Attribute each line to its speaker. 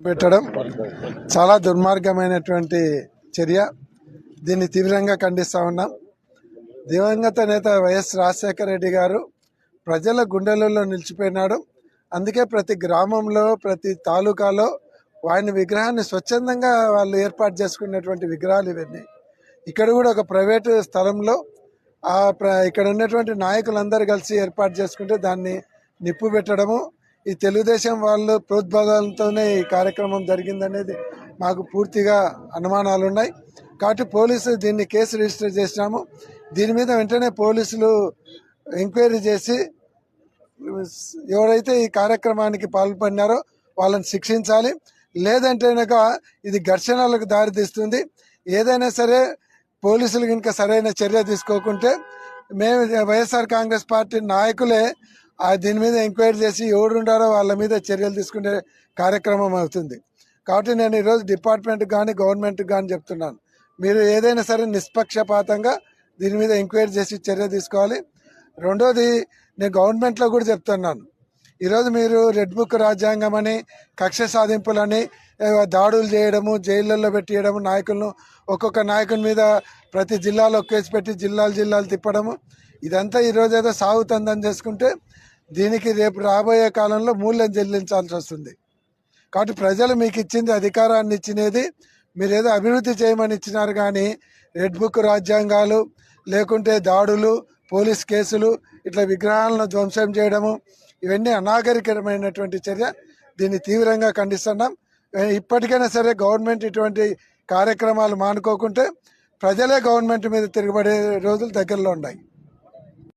Speaker 1: పెట్టడం చాలా దుర్మార్గమైనటువంటి చర్య. దీన్ని తీవ్రంగా ఖండిస్తూ ఉన్నాం. దివంగత నేత వైఎస్ రాజశేఖర రెడ్డి గారు ప్రజల గుండెలలో నిలిచిపోయినాడు. అందుకే ప్రతి గ్రామంలో ప్రతి తాలూకాలో ఆయన విగ్రహాన్ని స్వచ్ఛందంగా వాళ్ళు ఏర్పాటు చేసుకున్నటువంటి విగ్రహాలు ఇవన్నీ. ఇక్కడ కూడా ఒక ప్రైవేటు స్థలంలో ఆ ప్ర ఇక్కడ ఉన్నటువంటి నాయకులందరూ కలిసి ఏర్పాటు చేసుకుంటే దాన్ని నిప్పు పెట్టడము ఈ తెలుగుదేశం వాళ్ళు ప్రోద్బలంతోనే ఈ కార్యక్రమం జరిగిందనేది మాకు పూర్తిగా అనుమానాలు ఉన్నాయి కాబట్టి పోలీసులు దీన్ని కేసు రిజిస్టర్ చేసినాము. దీని మీద వెంటనే పోలీసులు ఎంక్వైరీ చేసి ఎవరైతే ఈ కార్యక్రమానికి పాల్పడినారో వాళ్ళని శిక్షించాలి. లేదంటే కనుక ఇది ఘర్షణలకు దారితీస్తుంది. ఏదైనా సరే పోలీసులు కనుక సరైన చర్య తీసుకోకుంటే మేము వైఎస్ఆర్ కాంగ్రెస్ పార్టీ నాయకులే దీని మీద ఎంక్వైరీ చేసి ఎవరు ఉండారో వాళ్ళ మీద చర్యలు తీసుకునే కార్యక్రమం అవుతుంది. కాబట్టి నేను ఈరోజు డిపార్ట్మెంట్కి కానీ గవర్నమెంట్కి కానీ చెప్తున్నాను. మీరు ఏదైనా సరే నిష్పక్షపాతంగా దీని మీద ఎంక్వైరీ చేసి చర్య తీసుకోవాలి. రెండోది నేను గవర్నమెంట్లో కూడా చెప్తున్నాను. ఈరోజు మీరు రెడ్ బుక్ రాజ్యాంగం అని కక్ష సాధింపులని దాడులు చేయడము జైళ్ళల్లో పెట్టియడము నాయకులను ఒక్కొక్క నాయకుని మీద ప్రతి జిల్లాలో కేసు పెట్టి జిల్లాలు జిల్లాలు తిప్పడము ఇదంతా ఈరోజు ఏదో సాగుతుందని చేసుకుంటే దీనికి రేపు రాబోయే కాలంలో మూల్యం చెల్లించాల్సి వస్తుంది. కాబట్టి ప్రజలు మీకు ఇచ్చింది అధికారాన్ని ఇచ్చినది మీరు ఏదో అభివృద్ధి చేయమని ఇచ్చినారు కానీ రెడ్ బుక్ రాజ్యాంగాలు లేకుంటే దాడులు పోలీస్ కేసులు ఇట్లా విగ్రహాలను ధ్వంసం చేయడము ఇవన్నీ అనాగరికరమైనటువంటి చర్య. దీన్ని తీవ్రంగా ఖండిస్తున్నాం. ఇప్పటికైనా సరే గవర్నమెంట్ ఇటువంటి కార్యక్రమాలు మానుకోకుంటే ప్రజలే గవర్నమెంట్ మీద తిరగబడే రోజులు దగ్గరలో ఉన్నాయి.